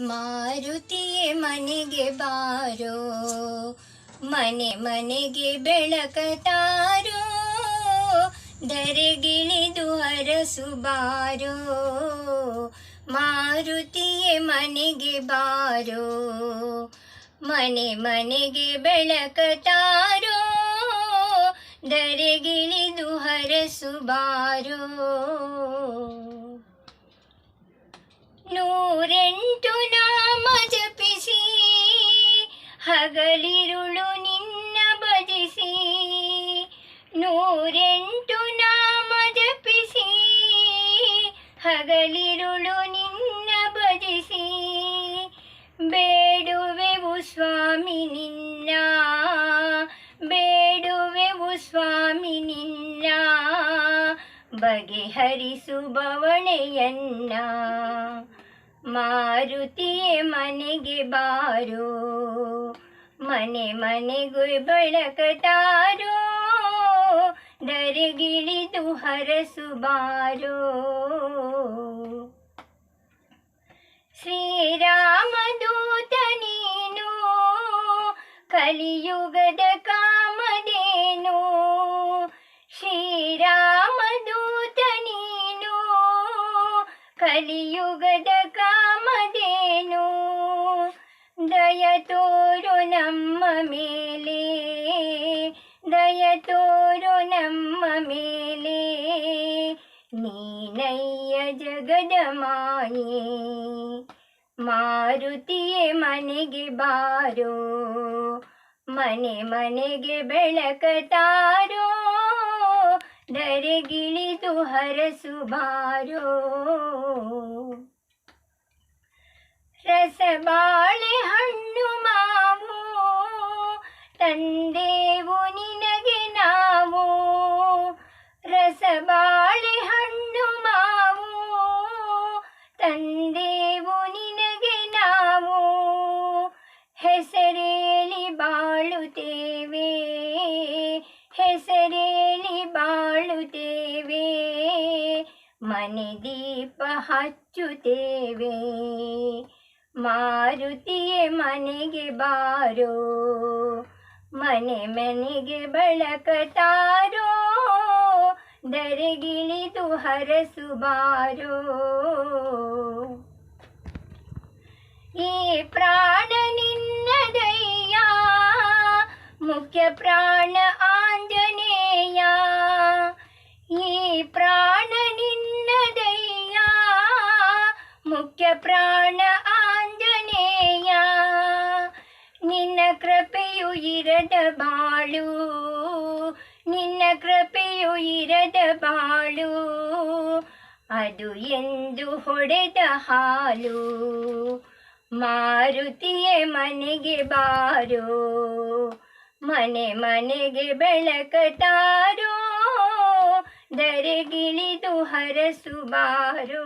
ಮಾರುತಿಯೇ ಮನೆಗೆ ಬಾರೋ, ಮನೆ ಮನೆಗೆ ಬೆಳಕ ತಾರೋ, ಧರೆಗಿಳಿದು ಹರಸು ಬಾರೋ, ಮಾರುತಿಯೇ ಮನೆಗೆ ಬಾರೋ, ಮನೆ ಮನೆಗೆ ಬೆಳಕ ತಾರೋ, ಧರೆಗಿಳಿದು ಹರಸು ಬಾರೋ. ನೂರೆಂಟು ನಾಮ ಜಪಿಸಿ, ಹಗಲಿರುಳು ನಿನ್ನ ಭಜಿಸಿ. ನೂರೆಂಟು ನಾಮ ಜಪಿಸಿ, ಹಗಲಿರುಳು ನಿನ್ನ ಭಜಿಸಿ. ಬೇಡುವೆವು ಸ್ವಾಮಿ ನಿನ್ನ, ಬೇಡುವೆವು ಸ್ವಾಮಿ ನಿನ್ನ ಬಗೆಹರಿಸು ಬವಣೆಯನ್ನ ಮಾರುತಿಯೇ ಮನೆಗೆ ಬಾರು, ಮನೆ ಮನೆಗೂ ಬೆಳಕತಾರೋ ದರೆಗಿಳಿದು ಹರಸು ಬಾರೋ. ಶ್ರೀರಾಮದೂತ ನೀನು ಕಲಿಯುಗದ ಕಾಮದೇನು ಶ್ರೀರಾಮದೂತ ನೀನು ಕಲಿಯುಗದ ದಯ ತೋರು ನಮ್ಮ ಮೇಲೆ ದಯ ತೋರು ನಮ್ಮ ಮೇಲೆ. ನೀನಯ್ಯ ಜಗದ ಮಾಯೆ, ಮಾರುತಿಯೇ ಮನೆಗೆ ಬಾರೋ, ಮನೆ ಮನೆಗೆ ಬೆಳಕ ತಾರೋ ದರೆಗಿಳಿದು ಹರಸು ಬಾರೋ. ರಸಬಾಳೆ ಹಣ್ಣು ಮಾವು, ತಂದೇವು ನಿನಗೆ ನಾವು. ಹೆಸರೇಳಿ ಬಾಳುತ್ತೇವೆ ಹೆಸರೇಳಿ ಬಾಳುತ್ತೇವೆ, ಮನೆ ದೀಪ ಹಚ್ಚುತ್ತೇವೆ. ಮಾರುತಿಯೇ ಮನೆಗೆ ಬಾರೋ, ಮನೆ ಮನೆಗೆ ಬೆಳಕ ತಾರೋ ದರೆಗಿಳಿದು ಹರಸು ಬಾರೋ ಈ ಪ್ರಾಣ ನಿನ್ನದಯ್ಯ ಮುಖ್ಯ ಪ್ರಾಣ ಆಂಜನೇಯ. ಈ ಪ್ರಾಣ ನಿನ್ನದಯ್ಯ ಮುಖ್ಯ ಪ್ರಾಣ ಆಂಜನೇಯ. ನಿನ್ನ ಕೃಪೆಯು ಇರದ ಬಾಳು. ನಿನ್ನ ಕೃಪೆಯು ಇರದ ಬಾಳು, ಅದು ಎಂದು ಹೊಡೆದ ಹಾಲು. ಮಾರುತಿಯ ಮನೆಗೆ ಬಾರೋ, ಮನೆ ಮನೆಗೆ ಬೆಳಕ ತಾರೋ ದರೆಗಿಳಿದು ಹರಸು ಬಾರೋ.